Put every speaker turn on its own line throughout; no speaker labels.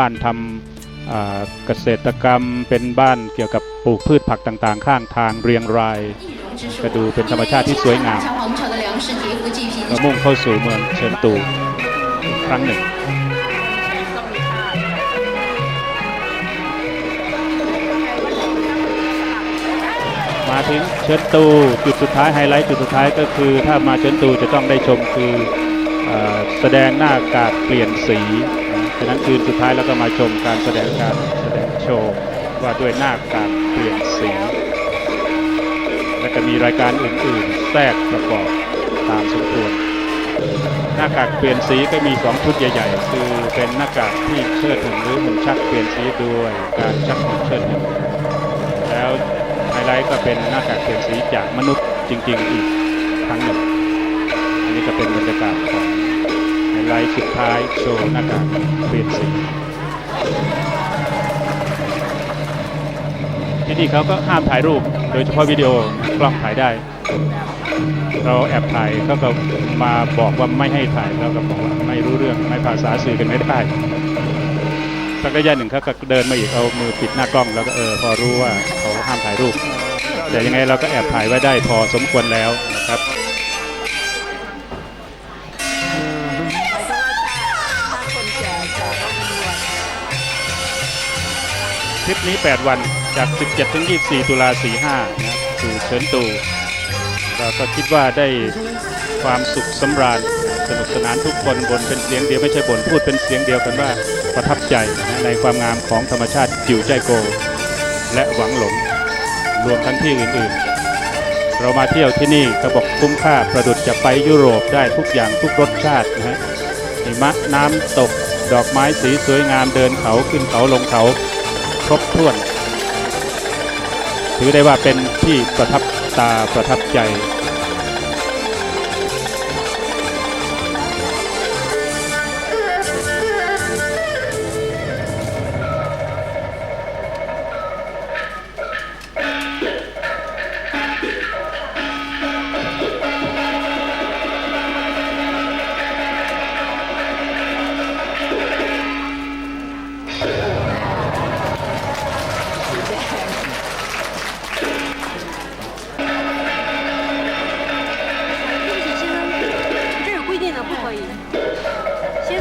บ้านทำเกษตรกรรมเป็นบ้านเกี่ยวกับปลูกพืชผักต่างๆ ข้างทางเรียงรายก็ดูเป็นธรรมชาติที่สวยงาม
เรา
มุ่งเข้าสู่เมืองเชิญตูครั้งหนึ่งมาถึงเชิญตูจุดสุดท้ายไฮไลท์จุดสุดท้ายก็คือถ้ามาเชิญตูจะต้องได้ชมคืออแสดงหน้ากากเปลี่ยนสี ฉะนั้นคืนสุดท้ายแล้วก็มาชมการแสดงการแสดงโชว์ว่าด้วยหน้ากากเปลี่ยนสีและก็มีรายการอื่นๆ แทรกประกอบตามสมควรหน้ากากเปลี่ยนสีก็มีสองชุดใหญ่ ๆ คือเป็นหน้ากากที่เชิดหุ่นหรือหุ่นชักเปลี่ยนสีด้วยการชักหุ่นเชิดหุ่นแล้วไฮไลท์ก็เป็นหน้ากากเปลี่ยนสีจากมนุษย์จริง ๆ อีกครั้งหนึ่งอันนี้ก็เป็นบรรยากาศของ ไฮไลท์สุดท้ายโชว์หน้ากากเปลี่ยนสีที่นี่เขาก็ห้ามถ่ายรูป โดยเฉพาะวิดีโอกล้องถ่ายได้ เราแอบถ่ายเขาก็มาบอกว่าไม่ให้ถ่ายเราก็บอกว่าไม่รู้เรื่องไม่ภาษาสื่อกันไม่ได้สักระยะหนึ่งเขาก็เดินมาอีกเอามือปิดหน้ากล้องแล้วก็เออพอรู้ว่าเขาห้ามถ่ายรูป แต่ยังไงเราก็แอบถ่ายไว้ได้พอสมควรแล้วนะครับ ทริปนี้ 8 วันจาก 17 ถึง 24 ตุลา 45 นะครับสู่เฉินตูเราก็คิดว่าได้ความสุขสำราญสนุกสนานทุกคนบนเป็นเสียงเดียวไม่ใช่บ่นพูดเป็นเสียงเดียวกันว่าประทับใจนะในความงามของธรรมชาติจิ๋วใจโก และหวังหลง รวมทั้งที่อื่นๆ เรามาเที่ยวที่นี่ก็บอกคุ้มค่าประดุจจะไปยุโรปได้ทุกอย่างทุกรสชาตินะฮะหิมะน้ำตก ดอกไม้สีสวยงามเดินเขาขึ้นเขาลงเขา รบถ้วน ถือได้ว่าเป็นที่ประทับตาประทับใจ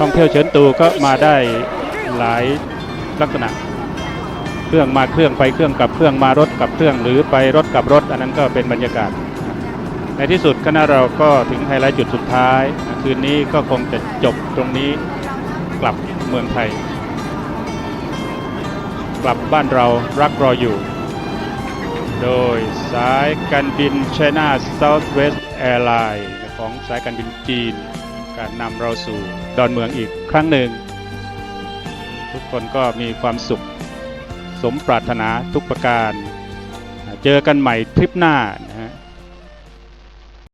ท่องเที่ยวเฉินตูก็มาได้หลายลักษณะ เครื่องมาเครื่องไปเครื่องกลับเครื่องมารถกลับเครื่องหรือไปรถกลับรถ อันนั้นก็เป็นบรรยากาศ ในที่สุดคณะเราก็ถึงไฮไลท์จุดสุดท้าย คืนนี้ก็คงจะจบตรงนี้กลับเมืองไทย กลับบ้านเรารักรออยู่ โดยสายการบิน China Southwest Airlines ของสายการบินจีน การนำเราสู่ดอนเมืองอีกครั้งหนึ่ง ทุกคนก็มีความสุขสมปรารถนาทุกประการ เจอกันใหม่ทริปหน้า